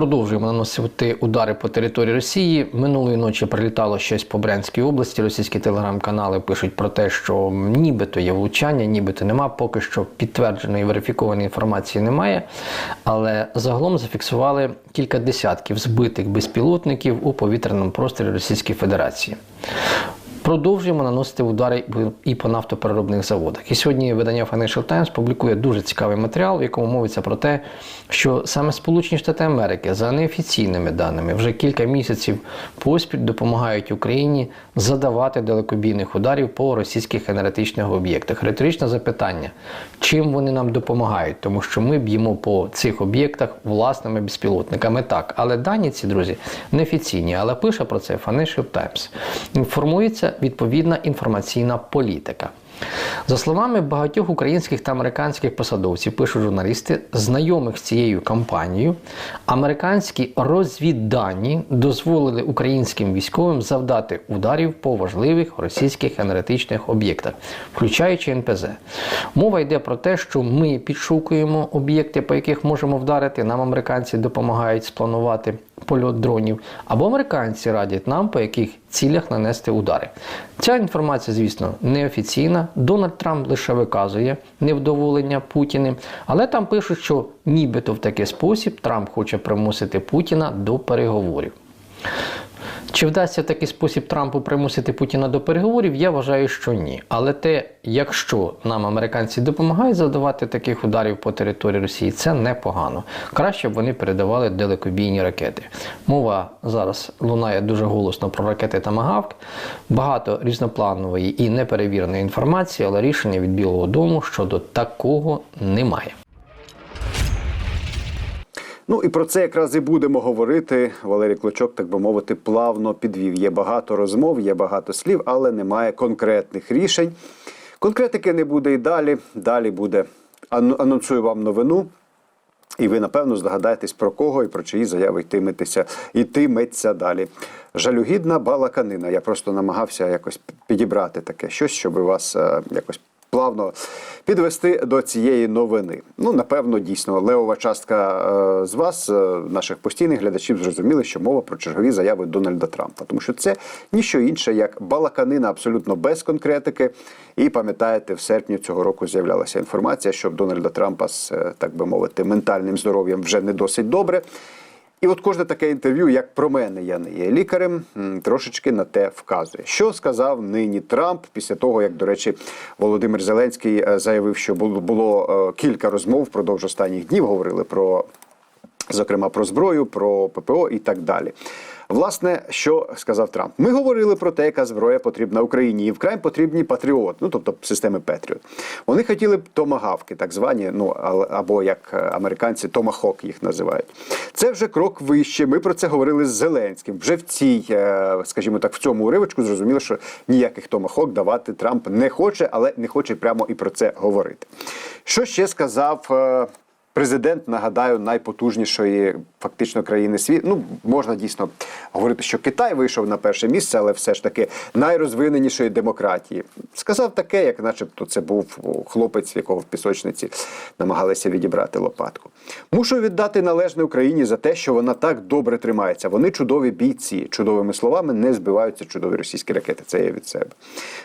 продовжуємо наносити удари по території Росії. Минулої ночі прилітало щось по Брянській області. Російські телеграм-канали пишуть про те, що нібито є влучання, нібито нема. Поки що підтвердженої верифікованої інформації немає. Але загалом зафіксували кілька десятків збитих безпілотників у повітряному просторі Російської Федерації. Продовжуємо наносити удари і по нафтопереробних заводах. І сьогодні видання Financial Times публікує дуже цікавий матеріал, в якому мовиться про те, що саме Сполучені Штати Америки за неофіційними даними вже кілька місяців поспіль допомагають Україні задавати далекобійних ударів по російських енергетичних об'єктах. Риторичне запитання: чим вони нам допомагають? Тому що ми б'ємо по цих об'єктах власними безпілотниками. Так, але дані ці друзі неофіційні, але пише про це Financial Times. Інформується відповідна інформаційна політика. За словами багатьох українських та американських посадовців, пишуть журналісти, знайомих з цією кампанією, американські розвіддані дозволили українським військовим завдати ударів по важливих російських енергетичних об'єктах, включаючи НПЗ. Мова йде про те, що ми підшукуємо об'єкти, по яких можемо вдарити. Нам американці допомагають спланувати польот дронів, або американці радять нам, по яких цілях нанести удари. Ця інформація, звісно, неофіційна. Дональд Трамп лише виказує невдоволення Путіним, але там пишуть, що нібито в такий спосіб Трамп хоче примусити Путіна до переговорів. Чи вдасться такий спосіб Трампу примусити Путіна до переговорів? Я вважаю, що ні. Але те, якщо нам американці допомагають завдавати таких ударів по території Росії, це непогано. Краще б вони передавали далекобійні ракети. Мова зараз лунає дуже голосно про ракети Тамагавк. Багато різнопланової і неперевіреної інформації, але рішення від Білого Дому щодо такого немає. Ну і про це якраз і будемо говорити. Валерій Клочок, так би мовити, плавно підвів. Є багато розмов, є багато слів, але немає конкретних рішень. Конкретики не буде і далі. Далі буде анонсую вам новину. І ви, напевно, здогадаєтесь про кого і про чиї заяви йтиметься, йтиметься далі. Жалюгідна балаканина. Я просто намагався якось підібрати таке щось, щоб вас е, якось плавно підвести до цієї новини. Ну, напевно, дійсно, левова частка е, з вас, е, наших постійних глядачів, зрозуміли, що мова про чергові заяви Дональда Трампа, тому що це ніщо інше, як балаканина абсолютно без конкретики. І пам'ятаєте, в серпні цього року з'являлася інформація, що Дональда Трампа з е, так би мовити ментальним здоров'ям вже не досить добре. І от кожне таке інтерв'ю, як про мене, я не є лікарем, трошечки на те вказує. Що сказав нині Трамп після того, як, до речі, Володимир Зеленський е, заявив, що було, було е, кілька розмов впродовж останніх днів. Говорили про, зокрема, про зброю, про ППО і так далі. Власне, що сказав Трамп? Ми говорили про те, яка зброя потрібна Україні, і вкрай потрібні патріот, ну тобто системи Петріот. Вони хотіли б томагавки, так звані, ну або як е, американці, томахок їх називають. Це вже крок вище. Ми про це говорили з Зеленським. Вже в цій, е, скажімо так, в цьому уривочку зрозуміло, що ніяких томахок давати Трамп не хоче, але не хоче прямо і про це говорити. Що ще сказав? Президент, нагадаю, найпотужнішої фактично країни світу. Ну можна дійсно говорити, що Китай вийшов на перше місце, але все ж таки найрозвиненішої демократії. Сказав таке, як начебто це був хлопець, якого в пісочниці намагалися відібрати лопатку. Мушу віддати належне Україні за те, що вона так добре тримається. Вони чудові бійці. Чудовими словами не збиваються чудові російські ракети. Це я від себе.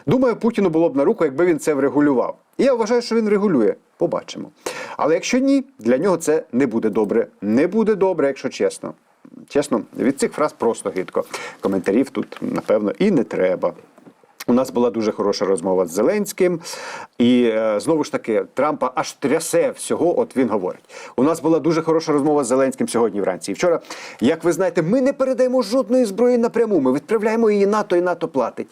Думаю, Путіну було б на руку, якби він це врегулював. І я вважаю, що він регулює. Побачимо. Але якщо ні, для нього це не буде добре. Не буде добре, якщо чесно. Чесно, від цих фраз просто гидко. Коментарів тут, напевно, і не треба. У нас була дуже хороша розмова з Зеленським, і е, знову ж таки Трампа аж трясе всього. От він говорить. У нас була дуже хороша розмова з Зеленським сьогодні вранці. І вчора, як ви знаєте, ми не передаємо жодної зброї напряму. Ми відправляємо її НАТО, і НАТО платить.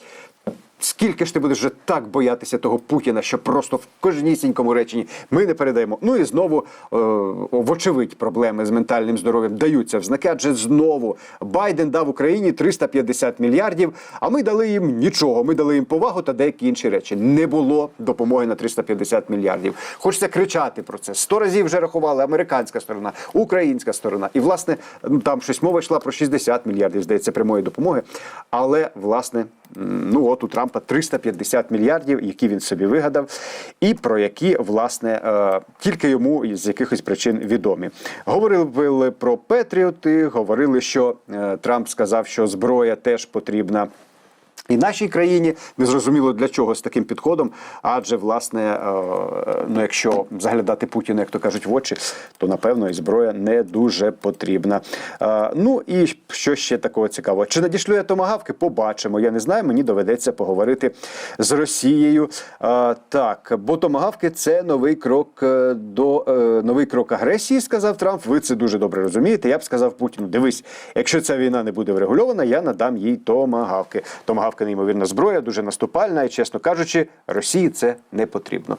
Скільки ж ти будеш вже так боятися того Путіна, що просто в кожнісінькому реченні ми не передаємо. Ну і знову, е, вочевидь, проблеми з ментальним здоров'ям даються в знаки, адже знову Байден дав Україні 350 мільярдів, а ми дали їм нічого. Ми дали їм повагу та деякі інші речі. Не було допомоги на 350 мільярдів. Хочеться кричати про це. Сто разів вже рахували американська сторона, українська сторона. І власне там щось мова йшла про 60 мільярдів, здається, прямої допомоги. Але власне ну от у Трампа 350 мільярдів, які він собі вигадав, і про які власне е, тільки йому з якихось причин відомі. Говорили про Петріоти, говорили, що е, Трамп сказав, що зброя теж потрібна. І нашій країні не зрозуміло для чого з таким підходом. Адже власне, е, ну якщо заглядати Путіну, як то кажуть, в очі, то напевно і зброя не дуже потрібна. Е, Ну і що ще такого цікавого? Чи надішлю я томагавки? Побачимо. Я не знаю. Мені доведеться поговорити з Росією. Е, Так, бо томагавки це новий крок до новий крок агресії, сказав Трамп. Ви це дуже добре розумієте. Я б сказав Путіну: дивись, якщо ця війна не буде врегульована, я надам їй томагавки. Томагавка неймовірна зброя, дуже наступальна, і чесно кажучи, Росії це не потрібно.